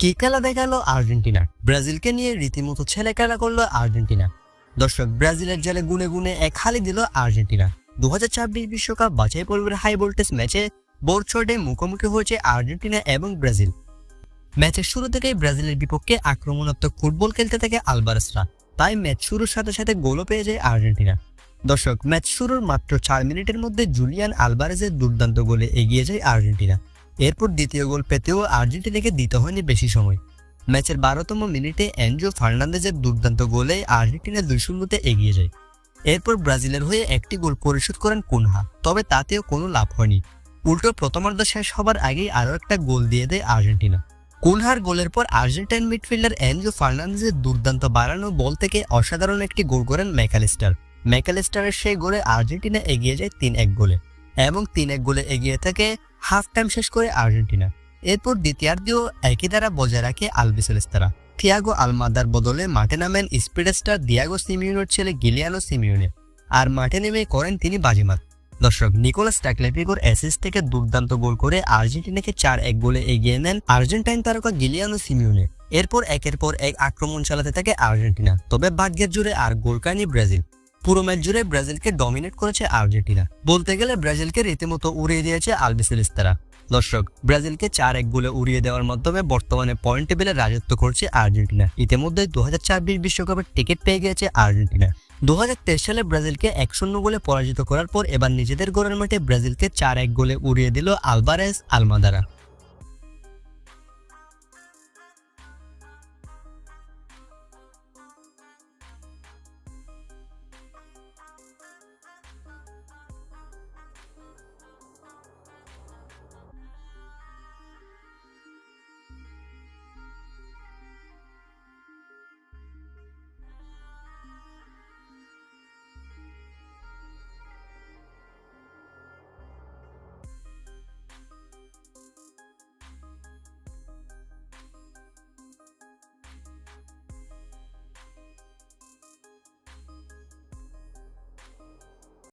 কি খেলা দেখাল আর্জেন্টিনা ব্রাজিলকে নিয়ে রীতিমতো ছেলে খেলা করল আর্জেন্টিনা। দর্শক, ব্রাজিলের জালে গুনে গুনে এক হালি দিল আর্জেন্টিনা। দু বিশ্বকাপ বাছাই পর্বের হাই ভোল্টেজ ম্যাচে বোর্ডশটে মুখোমুখি হয়েছে আর্জেন্টিনা এবং ব্রাজিল। ম্যাচের শুরু থেকেই ব্রাজিলের বিপক্ষে আক্রমণাত্মক ফুটবল খেলতে থাকে আলবারেসরা। তাই ম্যাচ শুরুর সাথে সাথে গোলও পেয়ে যায় আর্জেন্টিনা। দর্শক, ম্যাচ শুরুর মাত্র চার মিনিটের মধ্যে জুলিয়ান আলবারেজের দুর্দান্ত গোলে এগিয়ে যায় আর্জেন্টিনা। এরপর দ্বিতীয় গোল পেতেও আর্জেন্টিনাকে দিতে হয়নি বেশি সময়। ম্যাচের বারোতম মিনিটে অ্যান্ড্রু ফার্নান্দেজের দুর্দান্ত গোলে আর্জেন্টিনা দুই শূন্যতে এগিয়ে যায়। এরপর ব্রাজিলের হয়ে একটি গোল পরিশোধ করেন কুনহা, তবে তাতেও কোনো লাভ হয়নি। উল্টো প্রথমার্ধ শেষ হবার আগেই আরও একটা গোল দিয়ে দেয় আর্জেন্টিনা। কুনহার গোলের পর আর্জেন্টাইন মিডফিল্ডার অ্যান্ড্রু ফার্নান্দেজের দুর্দান্ত বাড়ানো বল থেকে অসাধারণ একটি গোল করেন ম্যাকালিস্টার। ম্যাকালিস্টারের সেই গোলে আর্জেন্টিনা এগিয়ে যায় তিন এক গোলে, এবং তিন এক গোলে এগিয়ে থাকে হাফ টাইম শেষ করে আর্জেন্টিনা। এরপর দ্বিতীয়ার্ধেও একই দ্বারা বজায় রাখে আলবিসেলেস্তারা থিয়াগো আলমাদার বদলে মাঠে নামেন স্পিডেস্টার দিয়াগো সিমিউনের ছেলে গিলিয়ানো সিমিউনে আর মাঠে নেমে করেন তিনি বাজিমাত। দর্শক, নিকোলাস টাকলেপিগোর অ্যাসিস থেকে দুর্দান্ত গোল করে আর্জেন্টিনাকে চার এক গোলে এগিয়ে নেন আর্জেন্টাইন তারকা গিলিয়ানো সিমিউনে এরপর একের পর এক আক্রমণ চালাতে থাকে আর্জেন্টিনা। তবে ভাগ্যের জুড়ে আর গোল ব্রাজিল। পুরো ম্যাচ জুড়ে ব্রাজিলকে ডমিনেট করেছে আর্জেন্টিনা। বলতে গেলে ব্রাজিলকে রীতিমতো উড়িয়ে দিয়েছে আলবিসেলিস্তারা দর্শক, ব্রাজিলকে চার এক গোলে উড়িয়ে দেওয়ার মাধ্যমে বর্তমানে পয়েন্ট টেবিলে রাজত্ব করছে আর্জেন্টিনা। ইতিমধ্যে দু হাজার বিশ্বকাপের টিকিট পেয়ে গেছে আর্জেন্টিনা। দু হাজার তেইশ সালে ব্রাজিলকে এক শূন্য গোলে পরাজিত করার পর এবার নিজেদের গোলের মাঠে ব্রাজিলকে চার এক গোলে উড়িয়ে দিল আলবারেস আলমাদারা।